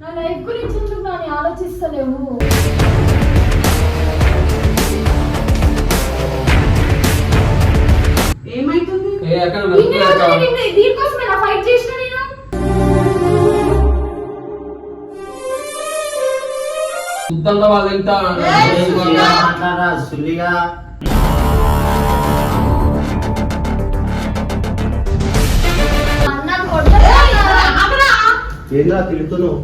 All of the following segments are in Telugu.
నా లైఫ్ గురించి ఎందుకు నాని ఆలోచిస్తలేవు? ఏమైతుంది? ఏ అక్కడ ఇన్ని రోజులు నేను దీనికోసమే నా ఫైట్ చేసిన నేను. వాళ్ళు. మాట్లాడరా సుల్లిగా ఏంద్రా తిరుగుతున్నావు?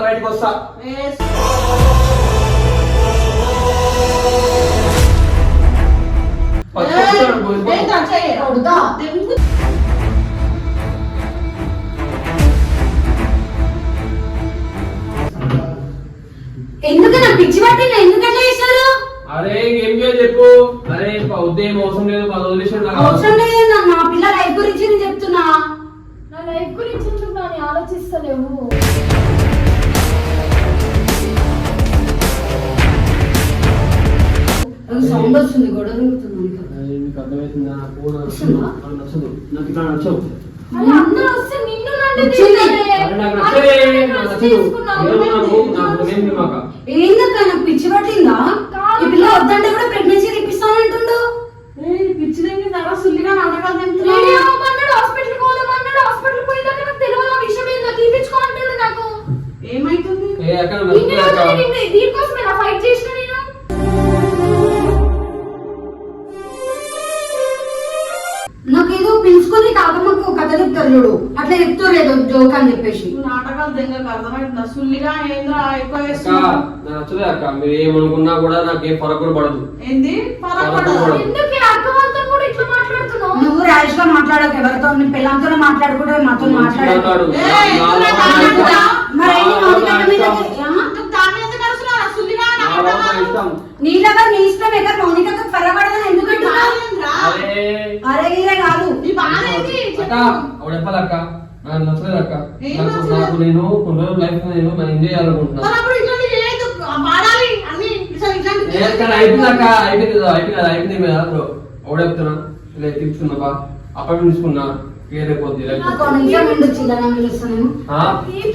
బయటకు వస్తా. ఎందుకు? నా పిచ్చి పట్టిన ఎందుకంటే చేశారు? అరే చేయాలి చెప్పు. అరే ఉదయం అవసరం లేదు పది వదిలేసాడు నాకు. అవసరం లేదు నా- నా పిల్ల లైఫ్ గురించి నేను చెప్తున్నా నా లైఫ్ గురించి ఎందుకు నాని ఆలోచిస్తలేవు సౌండ్ వస్తుంది గొడవ జరుగుతుంది అరే, మీకు అర్థమవుతుందా నాకు కూడా? నాకు నచ్చదు నాకు ఇట్లా నచ్చవు అరే అందరూ వస్తే నిన్ను నన్ను వచ్చింది. తిట్టారే. అరే నాకు అరే నచ్చదే నేను నాకు డ్రెస్ నచ్చదు తీసుకున్నావు. ఏమో నాకు నాకు ఏం మాక ఏందక్క నాకు పిచ్చి పట్టిందా ఈ పిల్ల వద్దంటే కూడా ప్రెగ్నెన్సీ తెప్పిస్తానంటుండు ఏయ్, పిచ్చి దెంగిందారా? సుల్లిగా నాటకాలు నేనే దెంగకు అర్థమవుతుందా సుల్లిగా ఏంద్రా ఎక్కువ అక్క చేస్తున్నావు నాకు నచ్చలే అక్క మీరు ఏమనుకున్నా కూడా నాకు ఏం ఫరక్ కూడా పడదు ఏంది పరపడదా పడదు. ఎందుకు ఈ అక్కవాళ్ళతో కూడా ఇట్లా మాట్లాడుతున్నావు నువ్వు ర్యాష్గా మాట్లాడక ఎవరితో నీ పిల్లలతో మాట్లాడుకుంటే మాతో మాట్లాడాడు మాట్లాడు. ఏయ్. మరి ఏంటి మీద ఇష్టం. ఆ? నువ్వు దాన్ని ఎందుకు అరుస్తున్నావు? సుల్లిగా నా. ఇష్టం. నీలాగా నీ ఇష్టం ఎక్కడ మౌనికకు పరపడదని ఎందుకు నీ అంటున్నావు? బాధ ఏంద్రా? అరే కాదు నీ బాధ ఏంటి? అక్క చెప్పు. ఆవిడ చెప్పాలక్క నాకు నచ్చలేదు అక్క. ఏం నాకు నచ్చలేదు? నాకు నేను కొన్ని రోజులు లైఫ్ నేను నేను ఎంజాయ్ చేయాలనుకుంటున్నా. మరి అప్పుడు ఇట్లాంటి చేయొద్దు. వాడాలి అన్ని ఇట్లా ఇట్లాంటి ఏ అక్క అయిపోయింది అక్క. అయిపోయింది కదా, అయిపోయింది కదా, అయిపోయింది మీద బ్రో. ఆవిడ చెప్తున్నా. ఇలా తీసుకున్నా బా అపాయింట్మెంట్ తీసుకున్నా. క్లియర్ అయిపోద్ది లైఫ్ నాకు ఒక నిమిషం ఉండు చిల్లర పిలుస్తాను ఆ?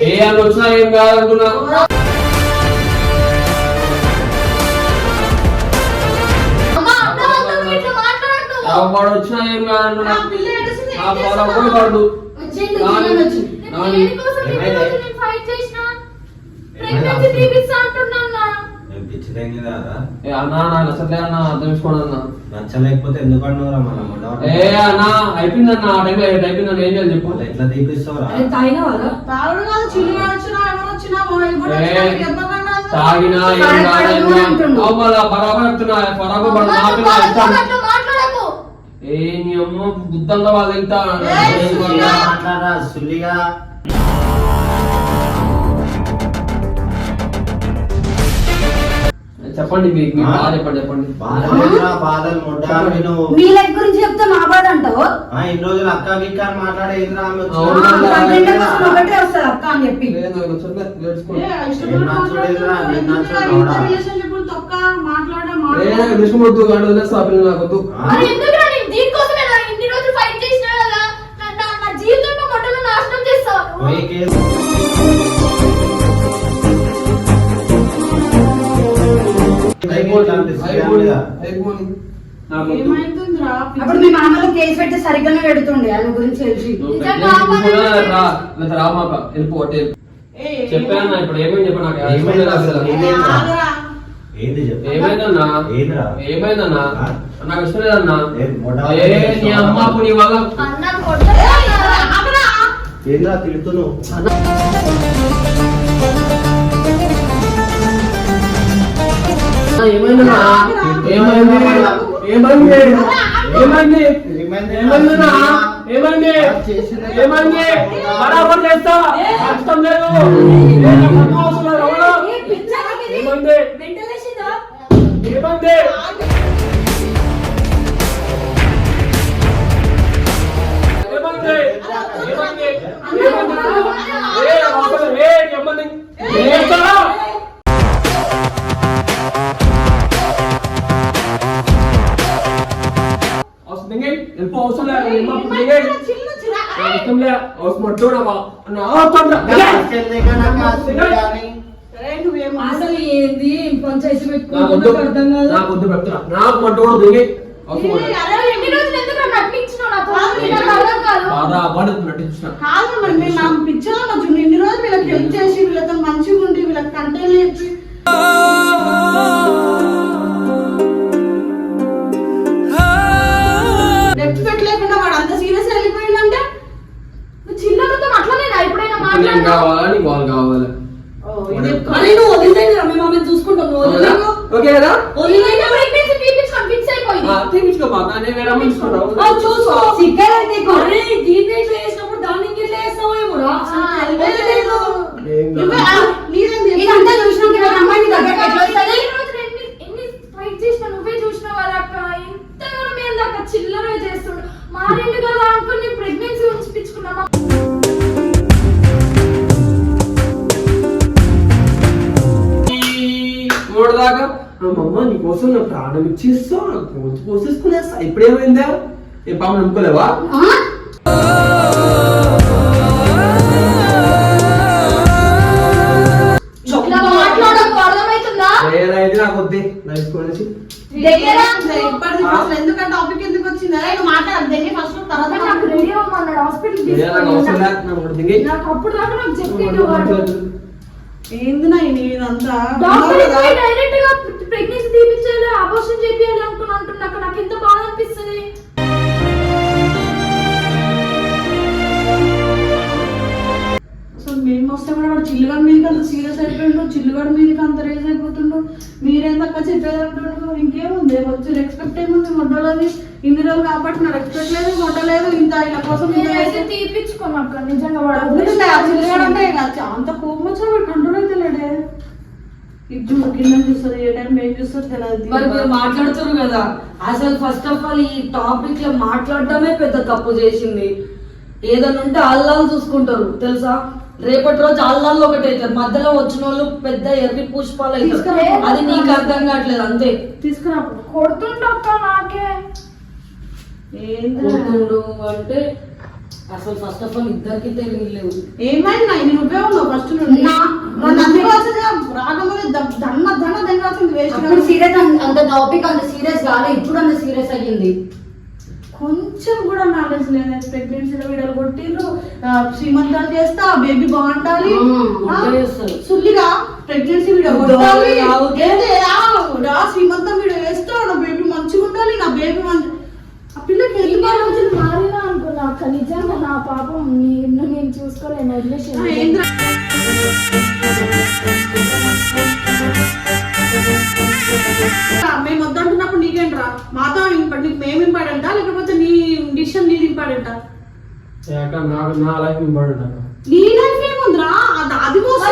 ఏ అని వచ్చినా ఏం కాదనుకున్నా? అమ్మా ఇట్లా మాట్లాడద్దు. వాడు వచ్చినా ఏం కాదనుకున్నా? ఆ పిల్ల ఏడుస్తుంది, ఏం ఆ పాల చేస్తున్నావు? కూడా పడదు వచ్చేయండి నాని- చిల్లర వచ్చి నేను నాని- దేనికోసం ఇన్ని ఏమైంది? రోజులు నేను ఫైట్ చేసిన? ఏమైంది? ప్రెగ్నెన్సీ తీపిస్తా అంటున్నా నేను పిచ్చి తగ్గిందా ఏ అన్నా నా నచ్చలే అన్న అర్థం చేసుకోండి అన్న. నచ్చలేకపోతే ఎందుకు అన్నావురా మన ఏ అన్న అయిపోయింది అన్న ఆ టైంలో అయిపోయింది అన్న ఏం చేయాలి చెప్పు. ఎట్లా తీపిస్తావురా తాగినా తాగుడు కాదు వచ్చినా ఏ, చెప్పకుండా తాగినా కాదు. బరాబర్ చెప్తున్నా బరాబర్ పడు నా అమ్మా, పిల్ల వాళ్ళతో ఇస్తాను అట్లా మాట్లాడకు ఏ నీ అమ్మ బుద్ధంగా వాళ్ళు ఎంత ఏయ్, సుల్లిగా. మాట్లాడరా సుల్లిగా చెప్పండి మీకు మీ? బాధ చెప్పండి చెప్పండి. బాధలేదురా బాధలు ముడ్డా నేను మీ లైఫ్ గురించి చెప్తే మా బాధ అంటావు? ఆ, ఇన్ని రోజులు అక్క అని మాట్లాడేదిరా ఆమె వచ్చి. అవును. కంప్లైంట్ కోసం ఒకటే వస్తుంది అక్క అని చెప్పి. లేదు, తొక్క మాట్లాడే వదిలేస్తా ఆ పిల్లలు నాకు వద్దు. ఆ? మరి ఎందుకు అప్పుడు మీ మామలో కేసు పెట్టి సరిగ్గానే పెడుతుండే ఆయన గురించి తెలిసి. చెప్పాను ఇప్పుడు ఏమైంది చెప్పు నాకు? ఏమైంది ఏమైంది అసలు? అసలు? ఏ, ఆగురా. ఏంది చెప్పు? ఏమైందన్నా? ఏందిరా? ఏమైందన్నా? నాకు ఇష్టం లేదన్నా. నీ అమ్మ అప్పుడు నీ వల్ల. ఏంద్రా తిడుతున్నావు? ఏమైందన్నా ఏమైంది? ఏమైంది? ఏమైంది? ఏమైందన్నా ఏమైంది? ఏమైంది? బరాబర్ చేస్తా. కష్టం లేదు. ఏ నటించిన. కాదు. మరి మేము మా పిచ్చర్ మధ్య ఇన్ని రోజులు వీళ్ళకి హెల్ప్ చేసి వీళ్ళతో మంచిగా ఉండి వీళ్ళకి చెప్పి నెక్స్ట్ పెట్టలేకుండా వాడు అంత సీరియస్ వెళ్ళిపోయిందంటే? నువ్వు చిన్నలతో అట్లనేనా? ఎప్పుడైనా నేను మాట్లాడినా కావాలా? నీకు వాళ్ళు కావాలి? అరే నువ్వు వదిలేది మేము ఆమె చూసుకుంటాం నువ్వు ఓకే కదా? చిల్లర చేస్తుండు. మారిండు కదా అనుకుని అమ్మమ్మ నీకోసం నా ప్రాణం ఇచ్చేస్తా నాకు రోజు పోసేసుకునేస్తా ఇప్పుడేమైందా ఏ పాప నమ్ముకోలేవా నాకు వద్దే లైఫ్ ఎందుకంటే టాపిక్ ఎందుకు వచ్చింది నువ్వు ఫస్ట్ తర్వాత నాకు. రెడీ అవ్వమన్నాడు హాస్పిటల్ నాకు అప్పుడు దాకా నాకు చెప్పిండు వాడు ఏంది నా ఇది ఇదంతా డైరెక్ట్గా ప్రెగ్నెన్సీ తీపించాలి అబోర్షన్ చేపియాలి అనుకుని అంటున్నాక నాకు ఎంత బాధ అనిపిస్తుంది. అసలు మేము వస్తే కూడా వాడు చిల్లుగడ మీదకి అంత సీరియస్ అయిపోయిండు చిల్లుగడ మీదకి అంత రేజ్ అయిపోతుండు. మీరేందక్క చెప్పేది అంటుండ్రు? ఇంకేముంది? వచ్చి రెస్పెక్ట్ ఏముంది? మొట్టలేదు ఇన్ని రోజులు కాబట్టి నా రెస్పెక్ట్ లేదు మొట్టలేదు ఇంత ఇలా కోసం తీపించుకోనక్క నిజంగా వాడు అంత కోపం వచ్చినా వాడు కంట్రోల్ అయితే లేడే ఇది చూడు కింద చూస్తుంది ఏ టైం ఏం చూస్తుంది తెలియదు మరి మీరు మాట్లాడుతున్నారు కదా అసలు ఫస్ట్ ఆఫ్ ఆల్ ఈ టాపిక్లో మాట్లాడడమే పెద్ద తప్పు చేసింది. ఏదైనా ఉంటే అల్లాలు చూసుకుంటారు తెలుసా? రేపటి రోజు అల్లాలు ఒకటి అవుతారు మధ్యలో వచ్చిన వాళ్ళు పెద్ద ఎర్రి పుష్పాలు అవుతారు. అది నీకు అర్థం కావట్లేదు అంతే. తీసుకురా. కొడుతుండక్క నాకే. కొడుతుండు అంటే అసలు ఫస్ట్ ఆఫ్ ఆల్ ఇద్దరికి తెలియలేవు ఏమైంది నా ఇది నువ్వే ఉన్నావు ఫస్ట్ నుండి. వేస్ట్ సీరియస్ అంత టాపిక్ అంత సీరియస్ కాలే ఇప్పుడు అంత సీరియస్ అయ్యింది. కొంచెం కూడా నాలెడ్జ్ లేదు ప్రెగ్నెన్సీలో వీడియోలు కొట్టిర్రు. శ్రీమంతాలు చేస్తా బేబీ బాగుంటాలి. సుల్లిగా ప్రెగ్నెన్సీ వీడియో కొట్టాలి. శ్రీమంతం వీడియో వేస్తా నా బేబీ మంచిగా ఉండాలి నా బేబీ మంచి పిల్లకి రోజులు మారినా అనుకున్నా అక్క నిజంగా నా పాపం నిన్ను నేను చూసుకోలేను వదిలేసి? మేము వద్దంటున్నప్పుడు నీకేంట్రా? మాతో నీకు మేము ఇంపార్టెంటా లేకపోతే నీ డిసిషన్ నీది ఇంపార్టెంటా నాకు నా లైఫ్ ఇంపార్టెంట్ అక్క. నీ లైఫ్ ఏముందిరా? అది నువ్వు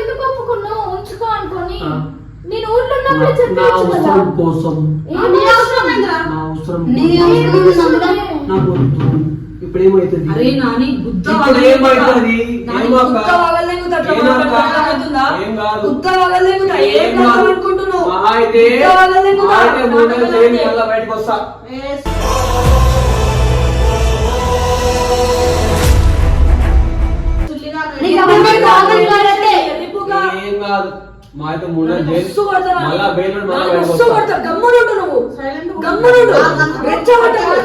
ఎందుకు ఒప్పుకున్నావు? ఉంచుకో అనుకొని. నేను ఊర్లో ఉన్నప్పుడు కోసం ఆ, నీ అవసరం ఏందిరా నా అవసరం నీ వద్దు ఇప్పుడు ఏమైతుంది అరే నాని గుద్ద ఇప్పుడు ఏమైతుంది? బయటకు వస్తా. ఏం కాదు. మా అయితే మూడు. మళ్ళా కొడతారు. గమ్మునుండు నువ్వు. గమ్మునుండు. అంత.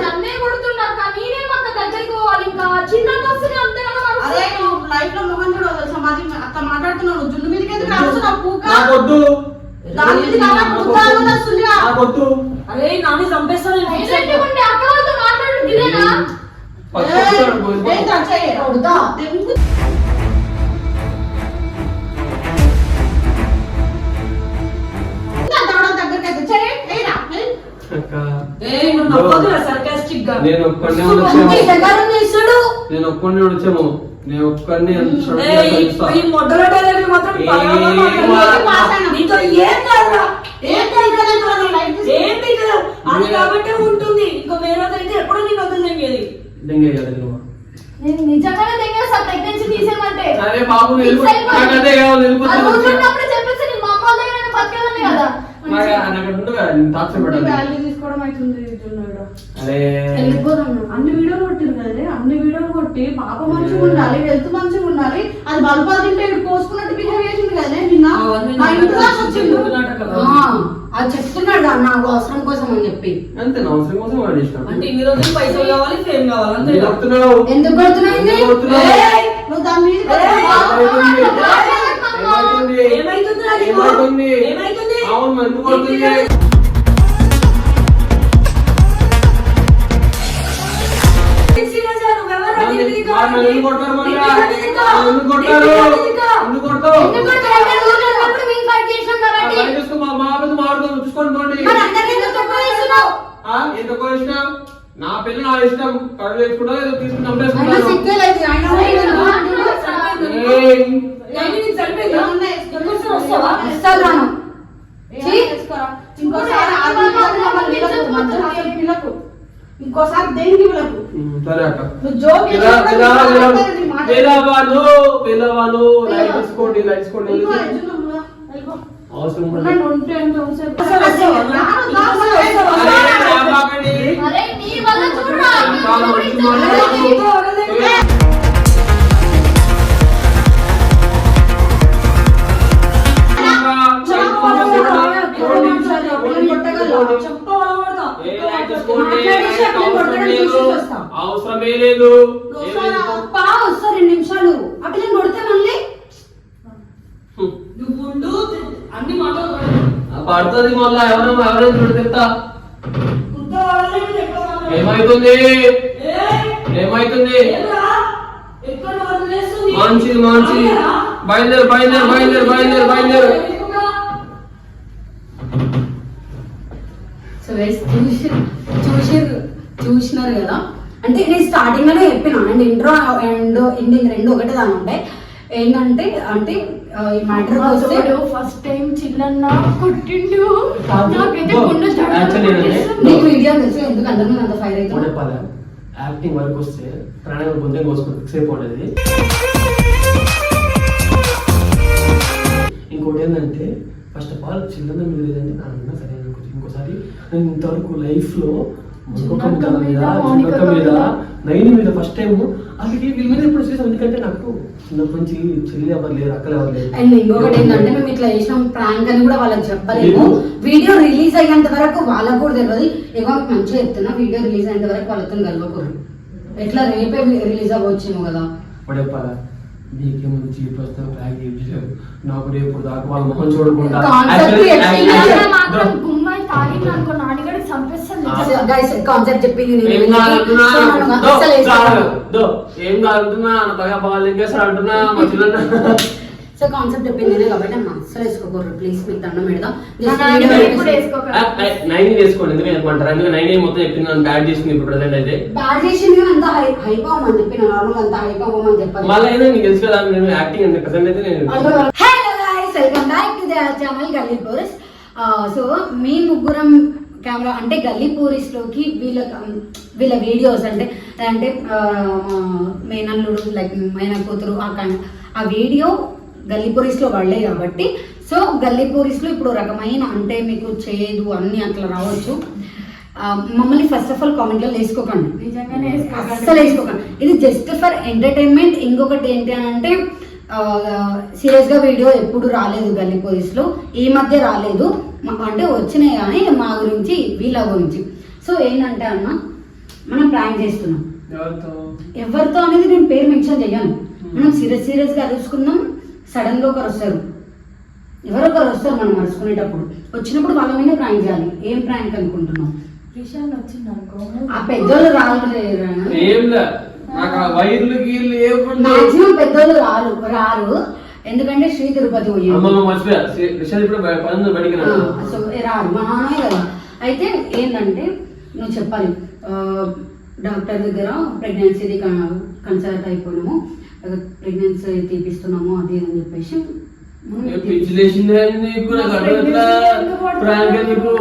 నన్నే కొడుతున్నాక నేనే అక్క దగ్గరికి పోవాలి ఇంకా? చిన్న వస్తుంది అంతేనా అదే నువ్వు లైఫ్లో మొహం చూడవు తెలుసా? మాది మాట్లాడుతున్నావు నువ్వు జున్ను మీదకి ఎందుకు రావచ్చు పూక నాకు వద్దు దాని మీద కావాలి పుట్టాలు నాకు వద్దు అరే నాని చంపేస్తాను నేను. ఉండి అక్క వాళ్ళతో మాట్లాడు ఇదేనా? ఫస్ట్ ఏయ్, వస్తాడు, పోయి- చూడండి, లైఫ్ తీసుకో. ఏం తీయదు. అది నువ్వే- కాబట్టే ఉంటుంది. ఇంకా వేరేదైతే ఎప్పుడో నేను వదిలేది దెంగే కదా నువ్వు. నేను నిజంగానే తెగేస్తా ప్రెగ్నెన్సీ తీసేయమంటే. సరే బాబు వెళ్ళిపోతే అది వచ్చా. ఊరుకున్నప్పుడు చెప్పేసి నేను మా అమ్మ వాళ్ళ దగ్గర నేను బతికేదాన్ని నాకు కదా, నేను. వాల్యూ తీసుకోవడం అవుతుంది జున్నుడు. అరే వెళ్ళిపోదాం అన్ని వీడియోలు కొట్టిరు కదే అన్ని వీడియోలు కొట్టి పాప మంచిగా ఉండాలి హెల్త్ మంచిగా ఉండాలి అది బల్బా తింటే ఇటు కోసుకున్నట్టు బిహేవ్ చేసింది కదే నిన్న ఇంటి దాకా వచ్చిండు అది చెప్తున్నాడు అన్న నాకు అవసరం కోసం అని చెప్పి అంతే నా అవసరం కోసం వాడు ఇష్టం. అంటే ఇన్ని రోజులు పైసలు కావాలి ఫేమ్ కావాలి అంతే ఎందుకు కొడుతున్నావు? ఎందుకు కొడుతున్నాయింది ఎందుకు కొడుతున్నావు? ఏయ్, నువ్వు దాని మీద ఏమైతుంది? ఏమైతుంది? ఏమైతుంది అవును మరి నా పెళ్ళి నా ఇష్టం. కడుపు వేసుకుంటా ఏదో తీసుకుని అయినా ఇంకోసారి దేనికి పిలకు ఉమ్, సరే అక్క నువ్వు జోక్ పిల్ల- పిల్ల- పిల్ల- చేసినప్పుడు నీ మాట పిల్లవాళ్ళు పిల్లవాళ్ళు లైట్ తీసుకోండి లైట్ తీసుకోండి వెళ్ళిపో, అర్జును, నువ్వు వెళ్ళిపో. అవసరం. అరే నీ వల్ల చూడరా అవసరమే లేదు. రెండు నిమిషాలు. పిల్లని కొడితే మళ్ళీ? నువ్వు ఉండు, అన్ని మాటలు పడు. పడుతుంది మళ్ళా. ఎవరైనా ఎవరైనా చూడు తింటా గుద్ద వదలలేదు, ఎక్కడ వదలలేదు. ఏమైతుంది? ఏమైతుంది? మంచిది మంచిది? బయలుదేరు బయలుదేరు బయలుదేరు బయలుదేరు బయలుదేరు. సో గైస్ చూసి చూసిర్రు చూసినారు కదా. అంటే నేను స్టార్టింగ్లోనే చెప్పిన. అండ్ ఇంట్రో అండ్ ఎండింగ్ రెండు ఒకటే దాని ఉంటాయి ఏంటంటే అంటే ఈ మ్యాటర్ వస్తే ఫస్ట్ టైం చిల్లన్న కొట్టిండు. నీకు విజయం తెలుసు ఎందుకు అంత ఫైర్ చెప్పాలి యాక్టింగ్ వరకు వస్తే సేపు ఉండేది. ఇంకోటి ఏంటంటే ఫస్ట్ ఆఫ్ ఆల్ చిన్న మీరు ఏదంటే నా అన్న సరే ఇంకోసారి నేను ఇంతవరకు లైఫ్లో మీద. నైన్ మీద ఫస్ట్ టైం అసలు వీళ్ళ మీద ఎప్పుడు వచ్చేసాం ఎందుకంటే నాకు చిన్నప్పటి నుంచి చెల్లి ఎవరు లేరు అక్కలు ఎవరు లేరు. అండ్ ఇంకొకటి ఏంటంటే మేము ఇట్లా చేసినాం ప్రాంక్ అని కూడా వాళ్ళకి చెప్పలేము. వీడియో రిలీజ్ అయ్యేంత వరకు వాళ్ళకు కూడా తెలియదు ఏమో మంచిగా చెప్తున్నా వీడియో రిలీజ్ అయ్యేంత వరకు వాళ్ళతో కలవకూడదు. ఎట్లా రేపే రిలీజ్ అవ్వచ్చేమో కదా. వాడు చెప్పాలా? చీప్ వస్తే నాకు రేపు దాకా వాళ్ళ మొహం చూడకుండా తాగింది అనుకో చంపేస్తాను గైస్ కాన్సెప్ట్ చెప్పింది నేను. ఏం. కాదు, ఏం బాగా అంటున్నా సో కాన్సెప్ట్ చెప్పింది నేనే కాబట్టి అమ్మ. అస్సలు వేసుకోకూడదు. ప్లీజ్ మీకు దండం పెడదాం నైన్ వేసుకోండి. ఎందుకంటే చెప్పమంటారు ఎందుకంటే నైన్ మొత్తం చెప్పింది నన్ను బ్యాడ్ చేసింది ఇప్పుడు ప్రజెంట్ అయితే. బ్యాడ్ చేసింది అంత హై హైప్ అవ్వమని చెప్పిన నార్మల్ అంత హైప్ అవ్వమని చెప్పాలి. మళ్ళీ అయినా నీకు తెలుసు కదా నేను యాక్టింగ్ అంటే ప్రజెంట్ అయితే నేను hello guys welcome back to the channel Galli Puris so మీ ముగ్గురం కెమెరా అంటే గల్లీ పూరిస్లోకి వీళ్ళ వీళ్ళ వీడియోస్ అంటే అంటే మేనల్లుడు లైక్ మేన కూతురు ఆ ఆ వీడియో గల్లీ పూరిస్లో పడలే కాబట్టి సో గల్లీ పూరిస్లో ఇప్పుడు రకమైన అంటే మీకు చేయదు అన్ని అట్లా రావచ్చు. మమ్మల్ని ఫస్ట్ ఆఫ్ ఆల్ కామెంట్లో వేసుకోకండి. అస్సలు వేసుకోకండి ఇది జస్ట్ ఫర్ ఎంటర్టైన్మెంట్ ఇంకొకటి ఏంటి అని అంటే సీరియస్గా వీడియో ఎప్పుడు రాలేదు గల్లీ పోలీస్లో ఈ మధ్య రాలేదు. అంటే వచ్చినాయి కానీ మా గురించి వీళ్ళ గురించి. సో ఏంటంటే అన్న మనం ప్రాంక్ చేస్తున్నాం. ఎవరితో? ఎవరితో అనేది నేను పేరు మెన్షన్ చేయను మనం సీరియస్ సీరియస్గా అరుచుకుందాం సడన్గా ఒకరు వస్తారు. ఎవరో ఒకరు వస్తారు మనం అరుచుకునేటప్పుడు వచ్చినప్పుడు వాళ్ళ మీద ప్రాంక్ చేయాలి. ఏం ప్రాంక్ అనుకుంటున్నాం రిషాన్ వచ్చింది అనుకో ఆ పెద్దోళ్ళు రాలేదు ఏం లే. నాకు ఆ వైర్లు గీర్లు ఏముండే మాక్సిమం పెద్దోళ్ళు రారు రారు. ఎందుకంటే శ్రీ తిరుపతి పోయి అమ్మమ్మ మర్చిపోయా. రిషాద్ ఇప్పుడు బయ- పని ఉంది బయటికి ఆ, రాడు. సో రారు మా నాన్నమే కదా. అయితే ఏంటంటే నువ్వు చెప్పాలి ఆ, డాక్టర్ దగ్గర ప్రెగ్నెన్సీది కన్సల్ట్ అయిపోయినాము ప్రెగ్నెన్సీ తీపిస్తున్నాము అది ఇది అని చెప్పేసి మనం ఏ పిచ్చి లేచింది అని నీకు నాకు అర్థం ఎట్లా ప్రాంక్ నీకు ఎందుకు?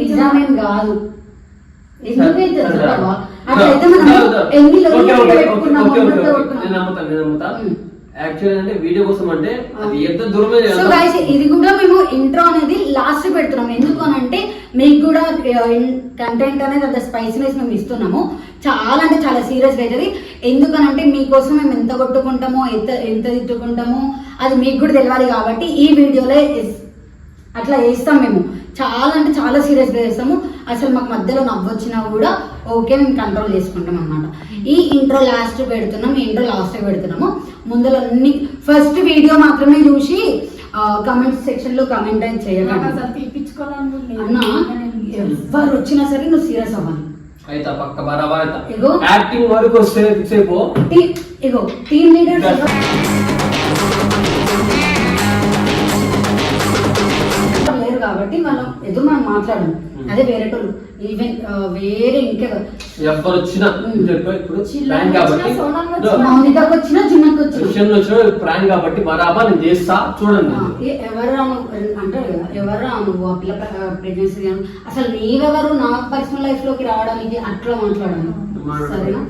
నిజమేం కాదు. ఎందుకైతే? అట్లయితే మనం. ఎన్ని పెట్టుకున్నాము. యాక్చువల్ అంటే వీడియో కోసం అంటే అది ఎంత దూరమే సో గైస్ ఇది కూడా మేము ఇంట్రో అనేది లాస్ట్ పెడుతున్నాం. ఎందుకు అని అంటే మీకు కూడా కంటెంట్ అనేది అంత స్పైసీనెస్ మేము ఇస్తున్నాము. చాలా అంటే చాలా సీరియస్గా అవుతుంది ఎందుకనంటే మీకోసం మేము ఎంత కొట్టుకుంటామో ఎంత ఎంత తిట్టుకుంటామో అది మీకు కూడా తెలియాలి కాబట్టి ఈ వీడియోలో అట్లా చేస్తాం మేము. చాలా అంటే చాలా సీరియస్గా చేస్తాము. అసలు మాకు మధ్యలో నవ్వొచ్చినా కూడా ఓకే మేము కంట్రోల్ చేసుకుంటాం అన్నమాట. ఈ ఇంట్రో లాస్ట్ పెడుతున్నాం ఈ ఇంట్రో లాస్ట్ పెడుతున్నాము. ముందులో అన్ని ఫస్ట్ వీడియో మాత్రమే చూసి కమెంట్ సెక్షన్లో కమెంట్ అని లేదు. అన్న ఎవరు వచ్చినా సరే నువ్వు సీరియస్ అవ్వాలి. అయితే పక్క బరాబర్ అయితే. ఇగో. యాక్టింగ్ వరకు వస్తే ఫిక్స్ అయిపో టీ- ఇగో టీమ్ లీడర్స్ కాబట్టి మనం ఎదురు మనం మాట్లాడము. అదే వేరేటోళ్ళు ఈవెన్ వేరే ఇంకెవరు ఎవరు వచ్చినా ఇప్పుడు ప్రాంక్ కాబట్టి. వచ్చినా. వచ్చినా ప్రాంక్ నేను చేస్తా చూడండి. ఎవరా అంటే ఎవరా పిల్ల ప్రెగ్నెన్సీ అసలు నీవెవరు నా పర్సనల్ లైఫ్లోకి రావడానికి అట్లా మాట్లాడాలి మాట్లాడు. సరేనా?